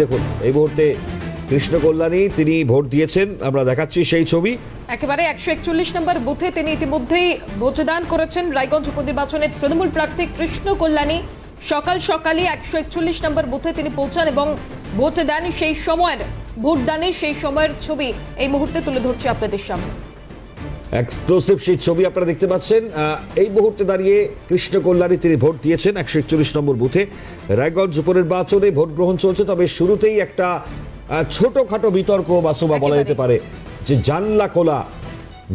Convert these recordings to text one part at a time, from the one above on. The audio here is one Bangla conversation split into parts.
দেখুন, এই মুহূর্তে কৃষ্ণ কল্যাণী তিনি ভোট দিয়েছেন, আমরা দেখাচ্ছি সেই ছবি। একেবারে একশো একচল্লিশ নম্বর বুথে তিনি ইতিমধ্যেই ভোটদান করেছেন। রায়গঞ্জ উপনির্বাচনে তৃণমূল প্রার্থী কৃষ্ণ কল্যাণী সকাল সকালই একশো একচল্লিশ নম্বর বুথে তিনি পৌঁছান এবং ভোট দেন সেই সময়ের ভোটদানের সেই সময়ের ছবি এই মুহূর্তে তুলে ধরছি আপনাদের সামনে। এক্সক্লুসিভ সেই ছবি আপনারা দেখতে পাচ্ছেন। এই মুহূর্তে দাঁড়িয়ে কৃষ্ণ কল্যাণী তিনি ভোট দিয়েছেন একশো একচল্লিশ নম্বর বুথে। রায়গঞ্জ উপনির্বাচনে ভোট গ্রহণ চলছে তবে শুরুতেই একটা ছোটখাটো বিতর্ক বাসুবা বলা যেতে পারে যে জানলা খোলা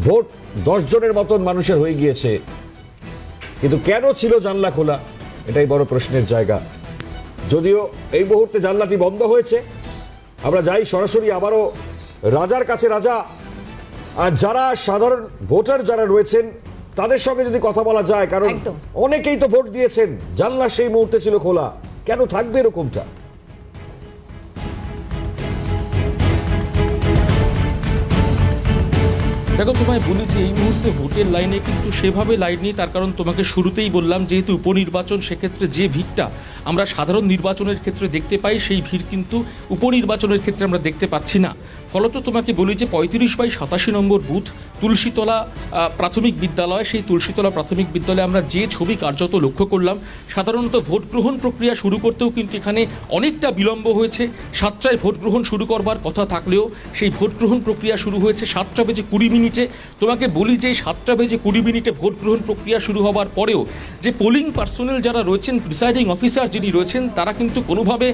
ভোট দশ জনের মতন মানুষের হয়ে গিয়েছে। কিন্তু কেন ছিল জানলা খোলা? এটাই বড় প্রশ্নের জায়গা। যদিও এই মুহূর্তে জানলাটি বন্ধ হয়েছে আমরা যাই সরাসরি আবারও রাজার কাছে রাজা আর যারা সাধারণ ভোটার যারা রয়েছেন তাদের সঙ্গে যদি কথা বলা যায় কারণ অনেকেই তো ভোট দিয়েছেন জানলা সেই মুহূর্তে ছিল খোলা। কেন থাকবে এরকমটা? দেখো, তোমায় বলি যে এই মুহূর্তে ভোটের লাইনে কিন্তু সেভাবে লাইন নেই। তার কারণ তোমাকে শুরুতেই বললাম, যেহেতু উপনির্বাচন, সেক্ষেত্রে যে ভিড়টা আমরা সাধারণ নির্বাচনের ক্ষেত্রে দেখতে পাই, সেই ভিড় কিন্তু উপনির্বাচনের ক্ষেত্রে আমরা দেখতে পাচ্ছি না। ফলত তোমাকে বলি যে, পঁয়ত্রিশ বাই সাতাশি নম্বর বুথ, তুলসীতলা প্রাথমিক বিদ্যালয়, সেই তুলসীতলা প্রাথমিক বিদ্যালয়ে আমরা যে ছবি কার্যত লক্ষ্য করলাম, সাধারণত ভোট গ্রহণ প্রক্রিয়া শুরু করতেও কিন্তু এখানে অনেকটা বিলম্ব হয়েছে। সাতটায় ভোট গ্রহণ শুরু করবার কথা থাকলেও সেই ভোট গ্রহণ প্রক্রিয়া শুরু হয়েছে সাতটা বেজে কুড়ি মিনিটে। তোমাকে বলি যে সাতটা বেজে কুড়ি মিনিটে ভোট গ্রহণ প্রক্রিয়া শুরু হওয়ার পরেও যে পোলিং পার্সোনাল যারা রয়েছেন প্রিসাইডিং অফিসার যিনি রয়েছেন, তারা কিন্তু কোনোভাবে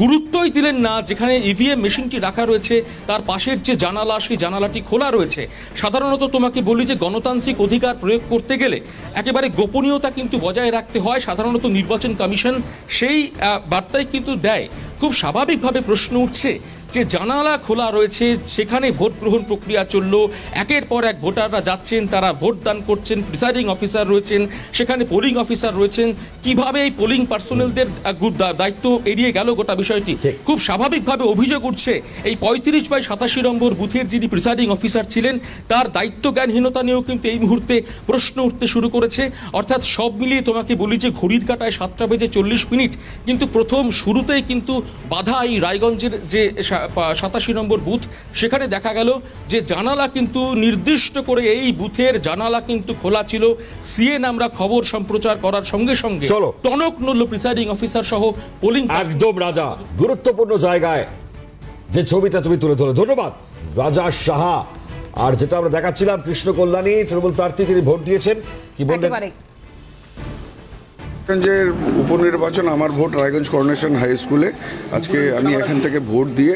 গুরুত্বই দিলেন না। যেখানে ইভিএম মেশিনটি রাখা রয়েছে, তার পাশের যে জানালা, সেই জানালাটি খোলা রয়েছে। সাধারণত তোমাকে বলি যে গণতান্ত্রিক অধিকার প্রয়োগ করতে গেলে একেবারে গোপনীয়তা কিন্তু বজায় রাখতে হয়। সাধারণত নির্বাচন কমিশন সেই বার্তাই কিন্তু দেয়। খুব স্বাভাবিকভাবে প্রশ্ন উঠছে যে জানালা খোলা রয়েছে সেখানে ভোট গ্রহণ প্রক্রিয়া চলল। একের পর এক ভোটাররা যাচ্ছেন তারা ভোট দান করছেন প্রিসাইডিং অফিসার রয়েছেন সেখানে পোলিং অফিসার রয়েছেন। কীভাবে এই পোলিং পার্সোনালদের দায়িত্ব এড়িয়ে গেল গোটা বিষয়টি? খুব স্বাভাবিকভাবে অভিযোগ উঠছে এই পঁয়ত্রিশ বাই সাতাশি নম্বর বুথের যিনি প্রিসাইডিং অফিসার ছিলেন তার দায়িত্ব জ্ঞানহীনতা নিয়েও কিন্তু এই মুহূর্তে প্রশ্ন উঠতে শুরু করেছে। অর্থাৎ সব মিলিয়ে তোমাকে বলি যে ঘড়ির কাটায় সাতটা বেজে চল্লিশ মিনিট কিন্তু প্রথম শুরুতেই কিন্তু বাধা এই রায়গঞ্জের যে সাতাশি নম্বর বুথ সেখানে দেখা গেল যে জানালা কিন্তু নির্দিষ্ট করে এই বুথের জানালা কিন্তু খোলা ছিল। সিএন আমরা খবর সম্প্রচার করার সঙ্গে সঙ্গে চলো। টনক নড়ল প্রিসাইডিং অফিসার সহ পোলিং একদম রাজা গুরুত্বপূর্ণ জায়গায় যে ছবিটা তুমি তুলে ধরো ধন্যবাদ রাজা সাহা। আর যেটা আমরা দেখাচ্ছিলাম কৃষ্ণ কল্যাণী তৃণমূল প্রার্থী তিনি ভোট দিয়েছেন। কি বললেন? একেবারে রায়গঞ্জের উপনির্বাচন, আমার ভোট রায়গঞ্জ করোনেশন হাই স্কুলে। আজকে আমি এখান থেকে ভোট দিয়ে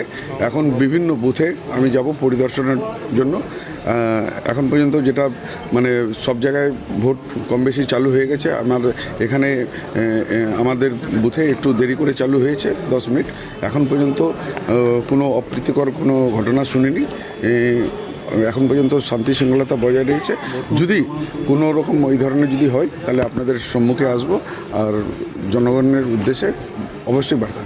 এখন বিভিন্ন বুথে আমি যাব পরিদর্শনের জন্য। এখন পর্যন্ত যেটা মানে সব জায়গায় ভোট কম বেশি চালু হয়ে গেছে। আমার এখানে আমাদের বুথে একটু দেরি করে চালু হয়েছে, দশ মিনিট। এখন পর্যন্ত কোনো অপ্রীতিকর কোনো ঘটনা শুনিনি। এখন পর্যন্ত শান্তি শৃঙ্খলতা বজায় রয়েছে যদি কোনো রকম ওই ধরনের যদি হয়, তাহলে আপনাদের সম্মুখে আসব আর জনগণের উদ্দেশ্যে অবশ্যই বার্তা।